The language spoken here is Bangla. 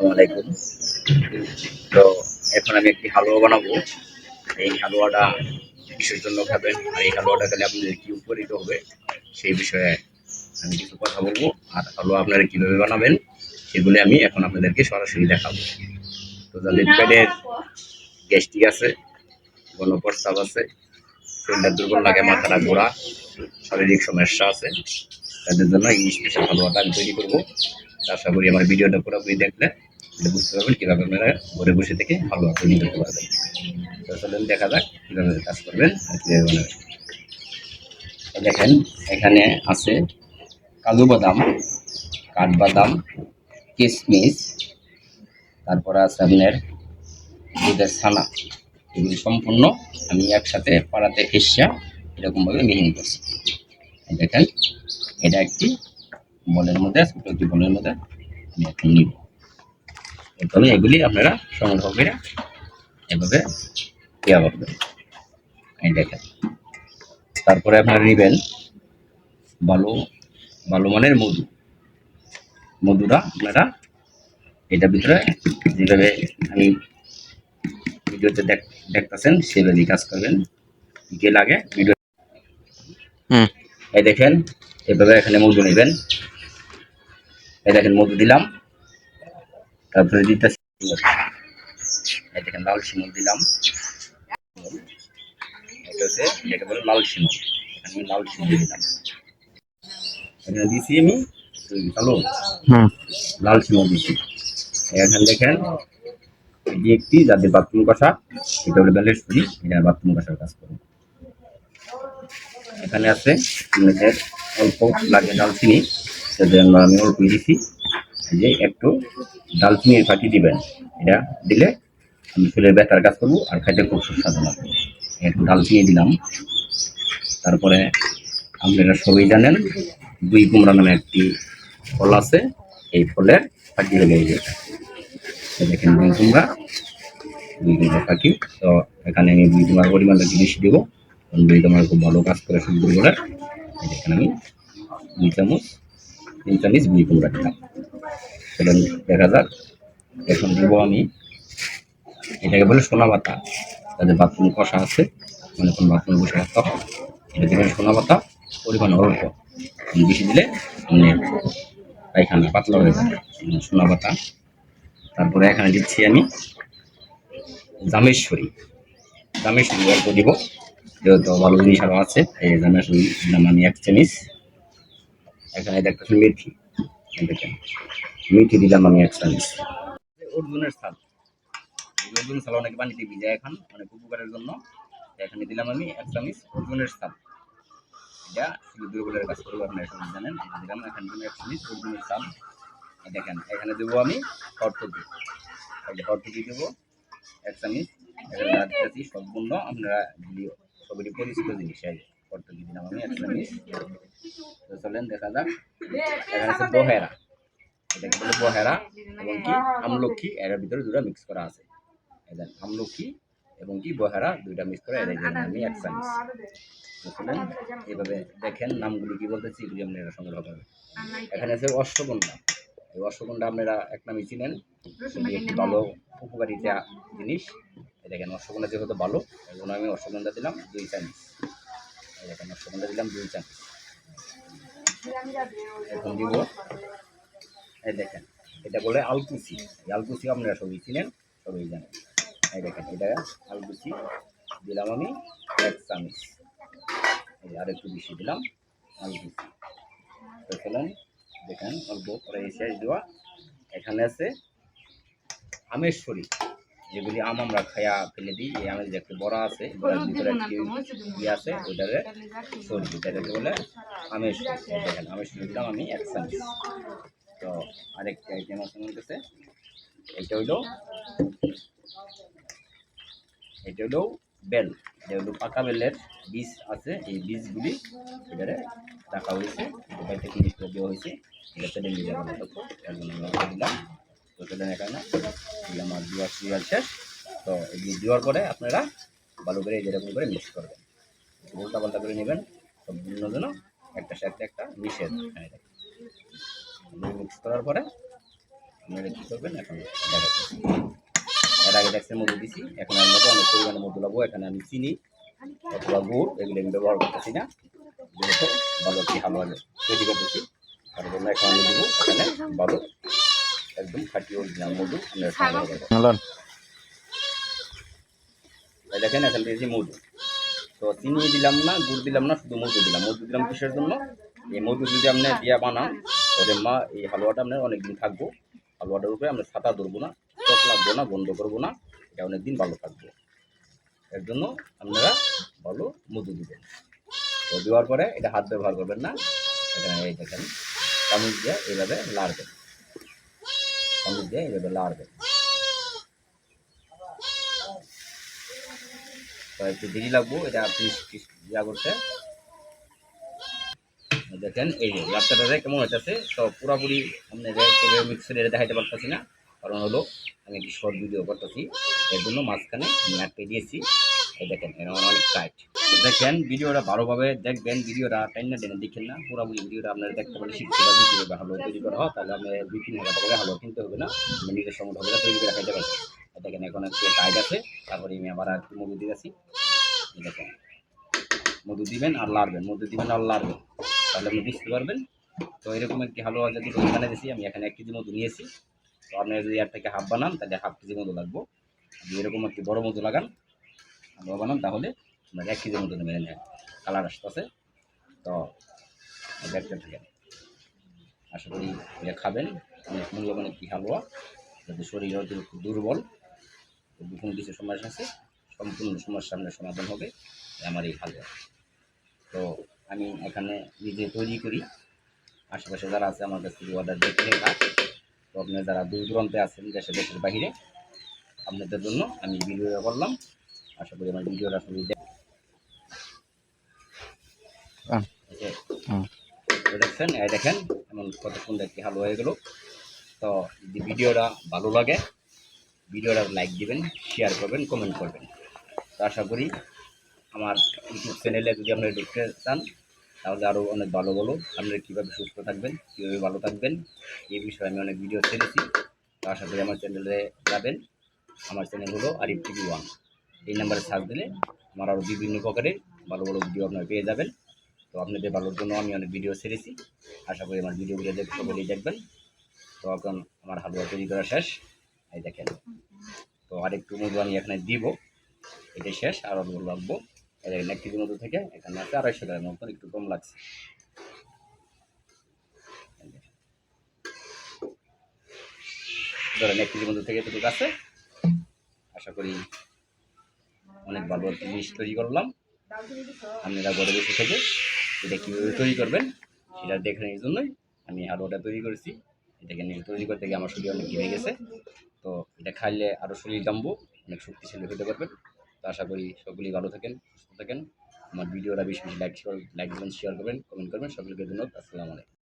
আলাইকুম। তো এখন আমি একটি হালুয়া বানাবো। এই হালুয়াটা কিসের জন্য খাবেন? আর এই হালুয়াটা খেলে আপনাদের কি উপকারিত হবে সেই বিষয়ে আমি কিছু কথা বলব। আর হালুয়া আপনারা কীভাবে বানাবেন সেগুলি আমি এখন আপনাদেরকে সরাসরি দেখাবো। তো যাদের পেটের গ্যাস্ট্রিক আছে গণপ্রস্রাব আছে শরীরটা দুর্বল লাগে মাথাটা ঘোরা শারীরিক সমস্যা আছে তাদের জন্য এই স্পেশাল হালুয়াটা আমি তৈরি করব। আশা করি আমার ভিডিওটা পুরোপুরি দেখলে বুঝতে পারবেন কীভাবে আপনারা ঘরে বসে থেকে হালুয়া তৈরি করতে পারবেন। তো দেখা যাক কীভাবে কাজ করবেন। আর কীভাবে বানাবেন দেখেন, এখানে আছে কাজু বাদাম, কাঠবাদাম কিশমিশ তারপরে আছে আপনার দুধের ছানা। এগুলি সম্পূর্ণ আমি একসাথে পাড়াতে ফেসিয়া এরকমভাবে মিহিন করছি। দেখেন, এটা একটি বলের মধ্যে, ছোট বলের মধ্যে আমি এখন নিব। তবে এগুলি আপনারা সংগ্রহ করে এভাবে দেওয়া করবেন এই দেখেন। তারপরে আপনারা নেবেন ভালো ভালো মানের মধু। মধুটা আপনারা এটার ভিতরে যেভাবে আমি ভিডিওতে দেখ দেখতেছেন সেভাবেই কাজ করবেন। কি লাগে ভিডিও হুম। এই দেখেন এভাবে এখানে মধু নেবেন। এই দেখেন মধু দিলাম। তারপরে এই দেখেন লাল শিমুল দিলাম। এটা হচ্ছে এটাকে বলে লাল শিমুল। এখানে আমি লাল শিমুল দিলাম। এখানে দিছি আমি হ্যালো? হুম। লাল শিমুল দিছি। এখানে দেখেন এটি একটি যাদের বাথরুম কষা। এটা হলো ব্যালেন্স করি এটা বাথরুম কষার কাজ করব এখানে আছে অল্প লাগে ডালচিনি সেজন্য আমি অল্প দিছি। যে একটু ডালচিনির ফাঁকি দিবেন। এটা দিলে আমি চুলের ব্যথার কাজ করব আর খাইতে খুব সুস্বাদু লাগবে একটু ডালচিনি দিলাম। তারপরে আপনারা সবাই জানেন দুই কুমড়া নামে একটি ফল আছে। এই ফলের ফাঁকি লেগে গেছে। দেখেন দুই কুমড়া। দুই কুমড়া ফাঁকি তো এখানে আমি দুই কুমড়ার পরিমাণটা জিনিস দেবো। দুই কুমড়া খুব ভালো কাজ করে সুন্দর করে। এই দেখেন আমি দুই চামচ তিন চামচ দুই দিলাম চলুন দেখা যাক। এখন দেবো আমি এটাকে বলে সোনা পাতা তাদের বাথরুম কষা আছে। মানে কোন বাথরুমে বসে রাখতে হয় এটা দেবেন সোনা পাতা পরিমাণ অল্প। বেশি দিলে মানে পায়খানা পাতলা হয়ে যাবে। উম, সোনা পাতা তারপরে এখানে দিচ্ছি আমি জামেশ্বরী। জামেশ্বরী অল্প দিব। যেহেতু ভালো জিনিস আরও আছে এই জামেশ্বরী দিলাম আমি এক চামিচ এখানে দেখতেছেন মেথি। দেখেন, মেথি দিলাম আমি এক চামিচ অর্জুনের স্থান অর্জুন ছাল অনেক পানিতে ভিজে এখন অনেক উপকারের জন্য। এখানে দিলাম আমি এক চামিচ অর্জুনের স্থান এটা শুধু দুর্বলের কাজ করব আপনারা সবাই জানেন দিলাম এখানে দিলাম এক চামিচ অর্জুনের স্থান দেখেন, এখানে দেবো আমি হরতকি এই যে হরতকি দেবো এক চামিচ এখানে যা দিতেছি, সম্পূর্ণ আপনারা সবারই পরিচিত জিনিস হরতকি দিলাম আমি এক চামিচ তো চলেন দেখা যাক এখানে আছে বহেরা এটাকে বলে বহেরা এবং কি আমলক্ষী এর ভিতরে দুটো মিক্স করা আছে এই দেন এবং কি বহেরা দুইটা মিক্স করে এর জন্য আমি এক চামিচ তো চলেন এইভাবে দেখেন নামগুলি কি বলতেছি এগুলি আপনারা সংগ্রহ করবেন এখানে আছে অশ্বগন্ধা এই অশ্বগন্ধা আপনারা এক নামে চিনেন একটি ভালো উপকারিতা জিনিস দেখেন অশ্বগন্ধা যেহেতু ভালো জন্য আমি অশ্বগন্ধা দিলাম দুই চামচ এই দেখেন দিলাম দুই চামচ এখন দিব। এই দেখেন, এটা বলে আলকুচি আলকুচি আপনারা সবাই চিনেন, সবাই জানেন। এই দেখেন, এটা আলকুচি দিলাম আমি এক চামচ। আর একটু বেশি দিলাম আলকুচি তো দেখেন, অল্প করে শেষ দেওয়া। এখানে আছে আমেশ্বরী। যেগুলি আম আমরা খায়া ফেলে দিই এই আমের যে একটা বড়া আছে বড়ার ভিতরে একটি ইয়ে আছে ওইটারে সরি এটাকে বলে আমেশ্বরী এই দেখেন আমেশ্বরী দিলাম আমি এক চামচ। তো আরেকটি আইটেম আছে আমার কাছে এটা হইল এটা হলো বেল। এটা হলো পাকা বেলের বীজ আছে এই বীজগুলি এটারে রাখা হয়েছে। এটা থেকে জিনিসটা দেওয়া হয়েছে নিয়ে যাওয়া হতো এটা দিলাম। তো সেটা এখানে। দিলাম আর দেওয়ার সিরিয়াল শেষ। তো এগুলি দেওয়ার পরে আপনারা ভালো করে যেরকম করে মিক্স করবেন। উল্টা পাল্টা করে নেবেন। সম্পূর্ণ যেন একটা সাথে একটা মিশে মিক্স করার পরে আপনারা কী করবেন? এখন দেখাচ্ছি। এর আগে দেখছেন মধু দিছি। এখন এর মধ্যে অনেক পরিমাণে মধু লাগবো। এখানে আমি চিনি অথবা গুড় এগুলো আমি ব্যবহার করতেছি না। যেহেতু ভালো একটি হালুয়া তৈরি করতেছি। তার জন্য এখন আমি দিব এখানে ভালো একদম খাঁটি অরিজিনাল মধু দেখেন এখান দিয়েছি মধু তো চিনি দিলাম না গুড় দিলাম না শুধু মধু দিলাম। মধু দিলাম কিসের জন্য? এই মধু যদি আপনি দিয়া বানান ওরে মা এই হালুয়াটা আপনার অনেকদিন থাকব। হালুয়াটার উপরে আমরা ছাতা ধরবো না চক লাগবো না বন্ধ করব না। এটা অনেকদিন ভালো থাকবে। এর জন্য আপনারা ভালো মধু দিবেন। তো দেওয়ার পরে এটা হাত ব্যবহার করবেন না। এখানে এই দেখেন চামচ দিয়ে এইভাবে লাড়বেন। এইভাবে লাড়বেন তো একটু দেরি লাগবো এটা পিস ইয়া করতে দেখেন, এই যে রাস্তাটাতে কেমন হইতেছে? তো পুরাপুরি আপনাদের মিক্সারে দেখাইতে পারতেছি না। কারণ হলো, আমি একটি শর্ট ভিডিও করতেছি। এর জন্য মাঝখানে আমি আটকে দিয়েছি। এই দেখেন, এর অনেক টাইট দেখেন, ভিডিওটা ভালোভাবে দেখবেন, ভিডিওটা টাইম না টেনে দেখেন না। পুরোপুরি ভিডিওটা আপনারা দেখতে পারেন, শিখতে পারবেন কীভাবে ভালো তৈরি করা হয় তাহলে আপনি দুই তিন হাজার টাকা ভালো কিনতে হবে না। নিজের সময় হবে না তৈরি করে খাইতে পারবেন। দেখেন, এখন একটু টাইট আছে। তারপরে আমি আবার আর মধু দিয়েছি এই দেখেন, মধু দিবেন আর লাড়বেন। মধু দিবেন আর লাড়বেন। তাহলে আপনি বুঝতে পারবেন। তো এরকম একটি হালুয়া যদি এখানে দিয়েছি। আমি এখানে এক কেজি মধু নিয়েছি। তো আপনার যদি এর থেকে হাফ বানান, তাহলে হাফ কেজি মধু লাগবো। এরকম একটি বড় মধু লাগান। হালুয়া বানান তাহলে আপনার এক কেজি মধু নেবেন কালার আসতেছে। তো দেখতে থাকেন আশা করি এটা খাবেন। অনেক মূল্যবান একটি হালুয়া, যাতে শরীর হয়তো একটু দুর্বল বিভিন্ন কিছু সমস্যা আছে, সম্পূর্ণ সমস্যার সামনে সমাধান হবে আমার এই হালুয়া। তো আমি এখানে নিজে তৈরি করি। আশেপাশে যারা আছে আমার কাছ থেকে অর্ডার দিয়ে কিনে তো আপনারা যারা দূর দূরান্তে আছেন দেশে, দেশের বাহিরে আপনাদের জন্য আমি ভিডিও করলাম। আশা করি আমার ভিডিওটা হুম। দেখছেন এই দেখেন এমন কত সুন্দর একটি হালুয়া হয়ে গেল। তো যদি ভিডিওটা ভালো লাগে ভিডিওটা লাইক দিবেন শেয়ার করবেন কমেন্ট করবেন। তো আশা করি আমার ইউটিউব চ্যানেলে যদি আপনারা ঢুকতে চান তাহলে আরও অনেক ভালো ভালো আপনারা কীভাবে সুস্থ থাকবেন কীভাবে ভালো থাকবেন এই বিষয়ে আমি অনেক ভিডিও ছেড়েছি। তো আশা করি আমার চ্যানেলে যাবেন। আমার চ্যানেল হলো আরিফ টিভি ওয়ান এই নাম্বারে সার্চ দিলে আমার আরও বিভিন্ন প্রকারের ভালো ভালো ভিডিও আপনারা পেয়ে যাবেন। তো আপনাদের ভালোর জন্য আমি অনেক ভিডিও ছেড়েছি। আশা করি আমার ভিডিওগুলো দেখ সকলেই দেখবেন। তো এখন আমার হালুয়া তৈরি করা শেষ। এই দেখেন। তো আরেকটু মধু আমি এখানে দিব। এটা শেষ। আর অল্প লাগবো। এই দেখেন, এক কেজির মতো থেকে এখানে আছে আড়াইশো গ্রামের মতন, একটু কম লাগছে। ধরেন এক কেজির মতো থেকে এতটুকু আছে। আশা করি অনেক ভালো জিনিস তৈরি করলাম। আপনারা ঘরে বসে থেকে এটা কীভাবে তৈরি করবেন সেটা দেখানোর জন্যই আমি হালুয়াটা তৈরি করেছি। এটাকে নিয়ে তৈরি করতে গিয়ে আমার শরীর অনেক ঘেমে গেছে। তো এটা খাইলে আরও শরীর জানব অনেক শক্তিশালী হতে পারবেন। তো আশা করি সকলেই ভালো থাকেন, সুস্থ থাকেন। আমার ভিডিওটা বেশি বেশি লাইক লাইক দেবেন শেয়ার করবেন কমেন্ট করবেন। সকলকে ধন্যবাদ, আসসালামু আলাইকুম।